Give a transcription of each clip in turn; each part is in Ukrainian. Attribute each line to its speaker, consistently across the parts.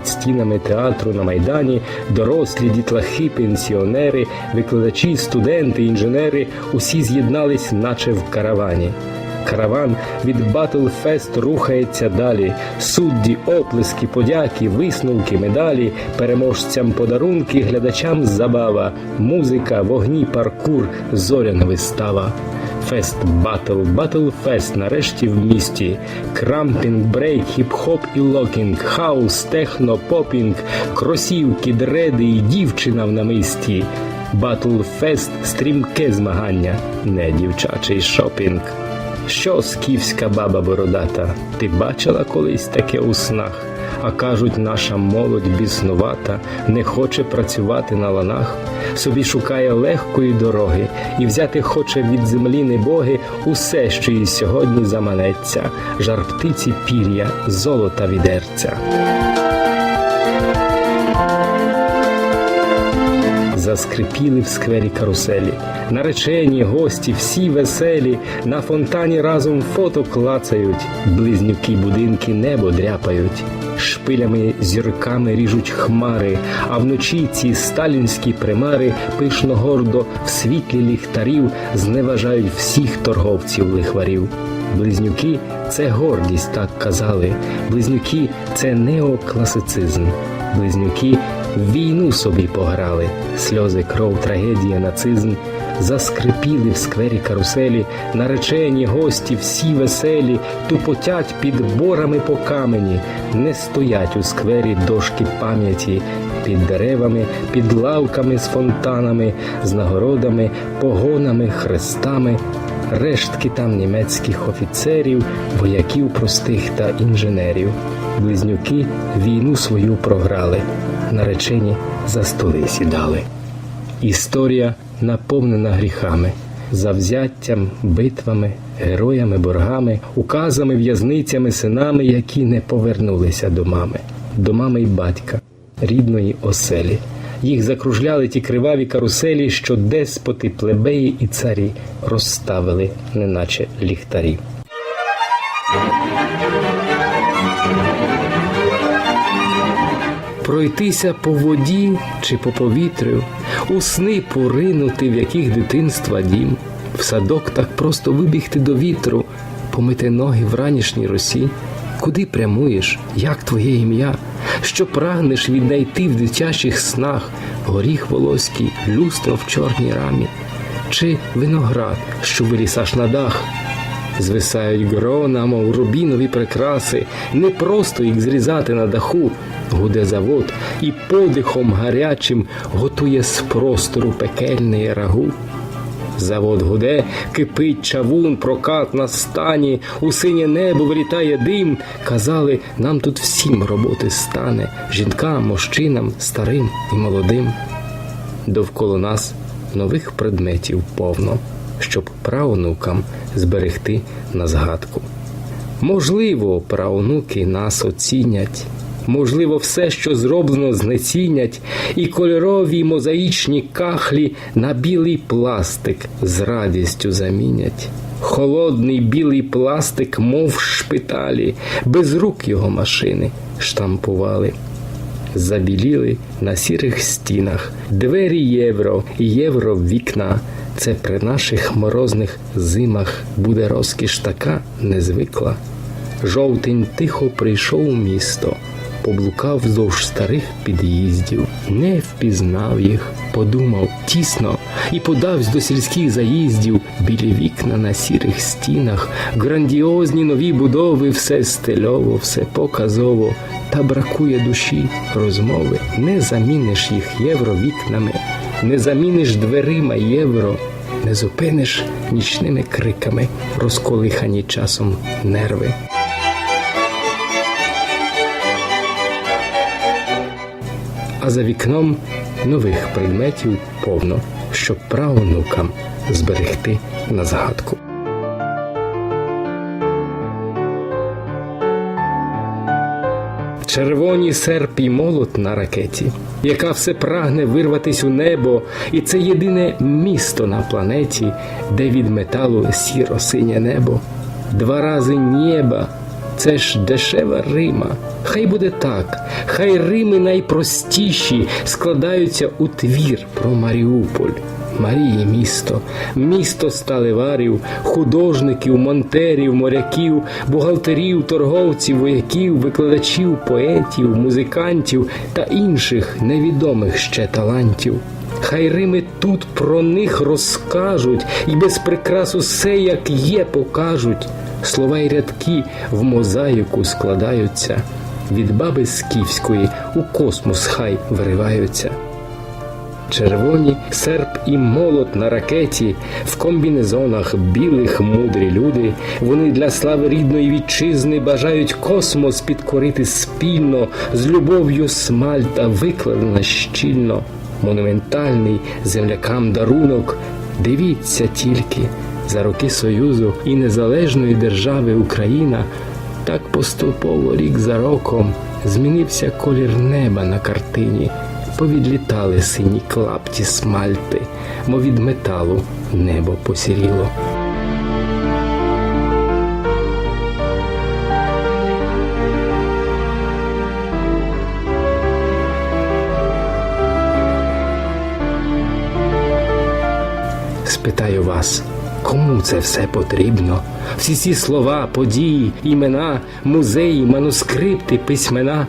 Speaker 1: під стінами театру на Майдані, дорослі, дітлахи, пенсіонери, викладачі, студенти, інженери усі з'єднались, наче в каравані. Караван від Батлфест рухається далі. Судді, оплески, подяки, висновки, медалі, переможцям подарунки, глядачам забава, музика, вогні, паркур, зоряна вистава. Фест батл, батл фест нарешті в місті. Крампінг, брейк, хіп-хоп і локінг, хаус, техно, попінг, кросівки, дреди і дівчина в намисті. Батл фест стрімке змагання, не дівчачий шопінг. Що скіфська баба бородата, ти бачила колись таке у снах? А кажуть, наша молодь біснувата, не хоче працювати на ланах, собі шукає легкої дороги і взяти хоче від землі небоги усе, що їй сьогодні заманеться, жар птиці пір'я, золота відерця. Заскрипіли в сквері каруселі, наречені гості, всі веселі, на фонтані разом фото клацають, близнюки будинки небо дряпають, шпилями зірками ріжуть хмари, а вночі ці сталінські примари пишно гордо в світлі ліхтарів зневажають всіх торговців лихварів. Близнюки це гордість, так казали. Близнюки це неокласицизм. Близнюки війну собі пограли, сльози, кров, трагедія, нацизм. Заскрипіли в сквері каруселі, наречені гості, всі веселі, тупотять під борами по камені, не стоять у сквері дошки пам'яті, під деревами, під лавками з фонтанами, з нагородами, погонами, хрестами, рештки там німецьких офіцерів, вояків простих та інженерів. Близнюки війну свою програли, наречені за столи сідали. Історія наповнена гріхами, завзяттям, битвами, героями, боргами, указами, в'язницями, синами, які не повернулися до мами, до мами й батька, рідної оселі. Їх закружляли ті криваві каруселі, що деспоти, плебеї і царі розставили, неначе ліхтарі. Пройтися по воді чи по повітрю, у сни поринути, в яких дитинства дім, в садок так просто вибігти до вітру, помити ноги в ранішній росі. Куди прямуєш, як твоє ім'я, що прагнеш віднайти в дитячих снах, горіх волоський, люстро в чорній рамі, чи виноград, що вилісаш на дах, Звисають грона, мов рубінові прикраси, не просто їх зрізати на даху, гуде завод і подихом гарячим готує з простору пекельний рагу. Завод гуде, кипить чавун, прокат на стані, у синє небо вилітає дим. Казали, нам тут всім роботи стане, жінкам, мужчинам, старим і молодим. Довкола нас нових предметів повно, щоб правонукам зберегти на згадку. Можливо, правонуки нас оцінять. Можливо, все, що зроблено, знецінять, і кольорові мозаїчні кахлі на білий пластик з радістю замінять. Холодний білий пластик, мов шпиталі, без рук його машини штампували. Забіліли на сірих стінах двері євро, і євро вікна. Це при наших морозних зимах буде розкіш така незвикла. Жовтень тихо прийшов у місто, поблукав вздовж старих під'їздів, не впізнав їх, подумав тісно і подавсь до сільських заїздів, білі вікна на сірих стінах, грандіозні нові будови, все стильово, все показово, та бракує душі розмови. Не заміниш їх євро вікнами, не заміниш дверима євро. Не зупиниш нічними криками, розколихані часом нерви. А за вікном нових предметів повно, щоб правонукам зберегти на згадку. Червоні серп і молот на ракеті, яка все прагне вирватись у небо, і це єдине місто на планеті, де від металу сіро синє небо. Два рази нєба Це ж дешева Рима. Хай буде так, хай Рими найпростіші складаються у твір про Маріуполь. Марії місто, місто сталеварів, художників, монтерів, моряків, бухгалтерів, торговців, вояків, викладачів, поетів, музикантів та інших невідомих ще талантів. Хай Рими тут про них розкажуть і без прикрас усе, як є, покажуть. Слова й рядки в мозаїку складаються, від баби скіфської у космос хай вириваються. Червоні серп і молот на ракеті, в комбінезонах білих мудрі люди. Вони для слави рідної вітчизни бажають космос підкорити спільно, з любов'ю смальта викладена щільно. Монументальний землякам дарунок. Дивіться тільки за роки Союзу і незалежної держави Україна. Так поступово рік за роком змінився колір неба на картині. Повідлітали сині клапті смальти, мов від металу небо посіріло. Спитаю вас, кому це все потрібно? Всі ці слова, події, імена, музеї, манускрипти, письмена,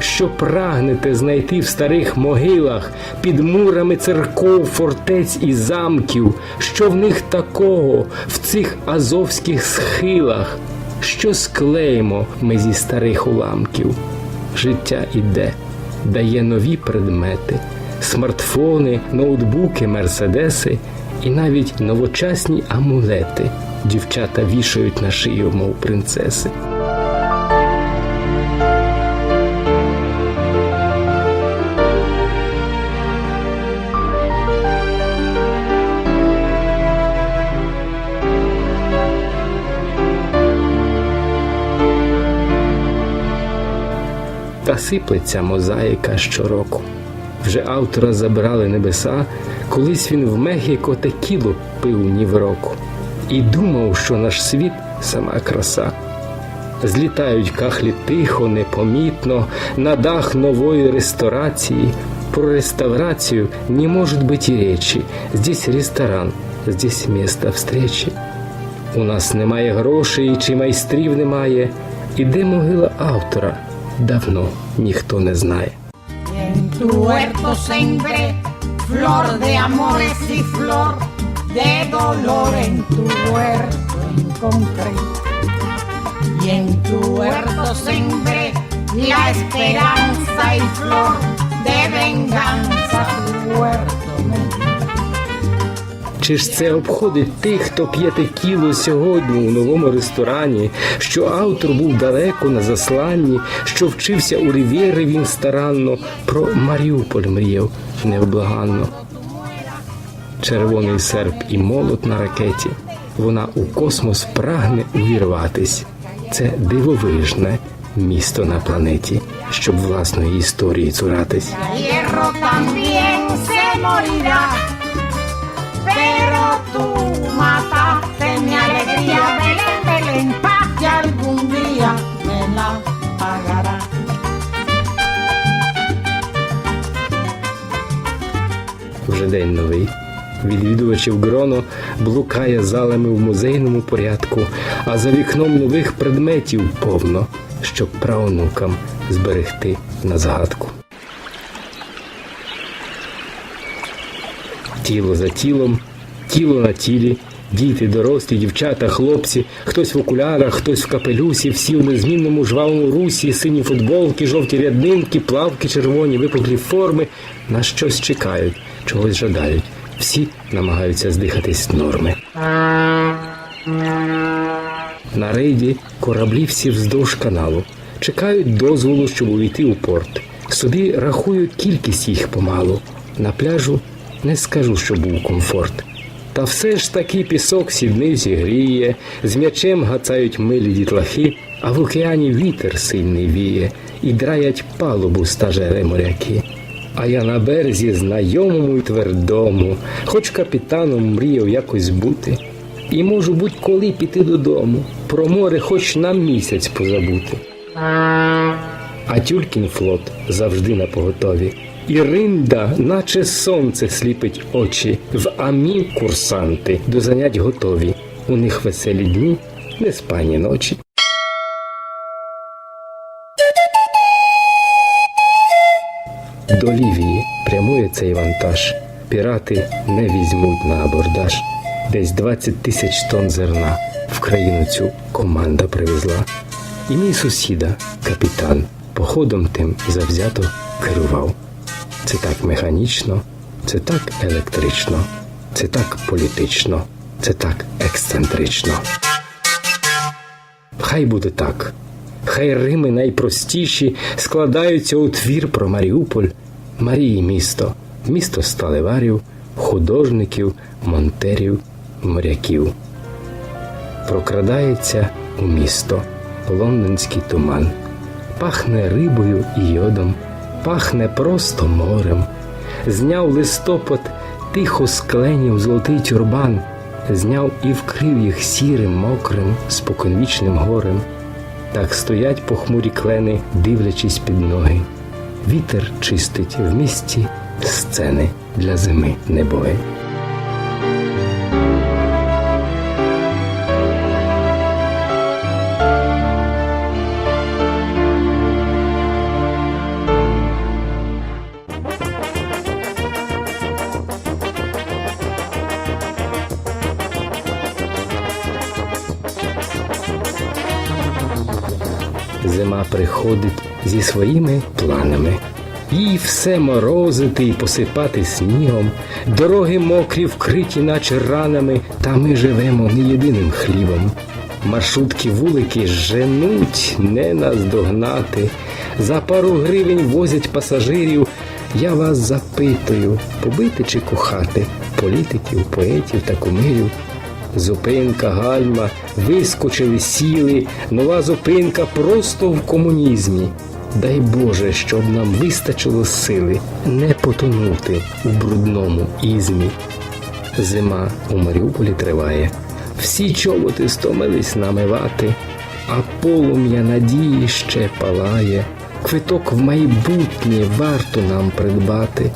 Speaker 1: що прагнете знайти в старих могилах, під мурами церков, фортець і замків, що в них такого, в цих азовських схилах, що склеїмо ми зі старих уламків. Життя іде, дає нові предмети, смартфони, ноутбуки, мерседеси і навіть новочасні амулети. Дівчата вішають на шию, мов принцеси. Та сиплеться мозаїка щороку. Вже автора забрали небеса, колись він в Мехіко текіло пив ні в року. І думав, що наш світ сама краса. Злітають кахлі тихо, непомітно, на дах нової ресторації. Про реставрацію не может быть и речі. Здесь ресторан, здесь место встречи. У нас немає грошей чи майстрів немає. І де могила автора? Давно ніхто не знає.
Speaker 2: Tu huerto sembré flor de amores y flor de dolor en tu huerto encontré. Y en tu huerto sembré la esperanza y flor
Speaker 1: Чи ж це обходить тих, хто п'є текілу сьогодні у новому ресторані, що автор був далеко на засланні, що вчився у Рівєри він старанно, про Маріуполь мріяв невблаганно. Червоний серп і молот на ракеті, вона у космос прагне увірватись. Це дивовижне місто на планеті, щоб власної історії цуратись.
Speaker 2: Pero tú mataste mi alegría, Belén, Belén, paz que algún día me la pagará.
Speaker 1: Вже день новий. Відвідувачів Гроно блукає залами в музейному порядку, а за вікном нових предметів повно, щоб правонукам зберегти на згадку. Тіло за тілом, тіло на тілі, діти, дорослі, дівчата, хлопці, хтось в окулярах, хтось в капелюсі, всі у незмінному жвавому русі, сині футболки, жовті ряднинки, плавки червоні, випуклі форми на щось чекають, чогось жадають. Всі намагаються здихатись з норми. На рейді кораблі всі вздовж каналу. Чекають дозволу, щоб увійти у порт. Собі рахують кількість їх помалу. На пляжу не скажу, що був комфорт. Та все ж таки пісок сідниці гріє, з м'ячем гацають милі дітлахи, а в океані вітер сильний віє, і драять палубу стажери моряки. А я на березі знайомому й твердому, хоч капітаном мріяв якось бути. І можу будь-коли піти додому, про море хоч на місяць позабути. А тюлькін флот завжди на поготові. І ринда, наче сонце сліпить очі, в амі курсанти до занять готові. У них веселі дні, неспані ночі. До Лівії прямує цей вантаж. Пірати не візьмуть на абордаж. Десь 20 тисяч тонн зерна в країну цю команда привезла. І мій сусіда, капітан, походом тим завзято керував. Це так механічно, це так електрично, це так політично, це так ексцентрично. Хай буде так. Хай Рими найпростіші складаються у твір про Маріуполь, Марії місто, місто сталеварів, художників, монтерів, моряків. Прокрадається у місто лондонський туман, пахне рибою і йодом, пахне просто морем. Зняв листопад, тихо скленів золотий тюрбан, зняв і вкрив їх сірим, мокрим, споконвічним горем. Так стоять похмурі клени, дивлячись під ноги. Вітер чистить в місті сцени для зими небої. Приходить зі своїми планами. Їй все морозити і посипати снігом, дороги мокрі, вкриті, наче ранами, та ми живемо не єдиним хлібом. Маршрутки вулики женуть, не наздогнати. За пару гривень возять пасажирів. Я вас запитую, побити чи кохати політиків, поетів та кумирів. Зупинка гальма, вискочили, сіли, нова зупинка просто в комунізмі. Дай Боже, щоб нам вистачило сили не потонути у брудному ізмі. Зима у Маріуполі триває, всі чоботи стомились намивати, а полум'я надії ще палає. Квиток в майбутнє варто нам придбати.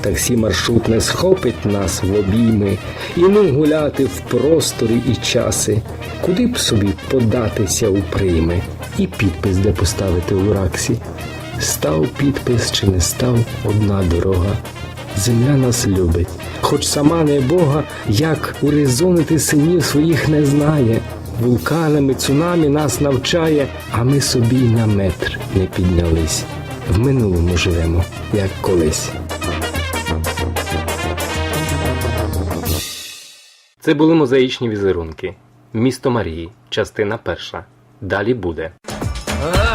Speaker 1: Таксі маршрут не схопить нас в обійми, і ну гуляти в просторі і часи, куди б собі податися у прийми, і підпис де поставити у раксі. Став підпис чи не став одна дорога. Земля нас любить, хоч сама не Бога, як урезонити синів своїх не знає. Вулканами, цунамі нас навчає, а ми собі на метр не піднялись. В минулому живемо, як колись. Це були мозаїчні візерунки. Місто Марії, частина перша. Далі буде. Е,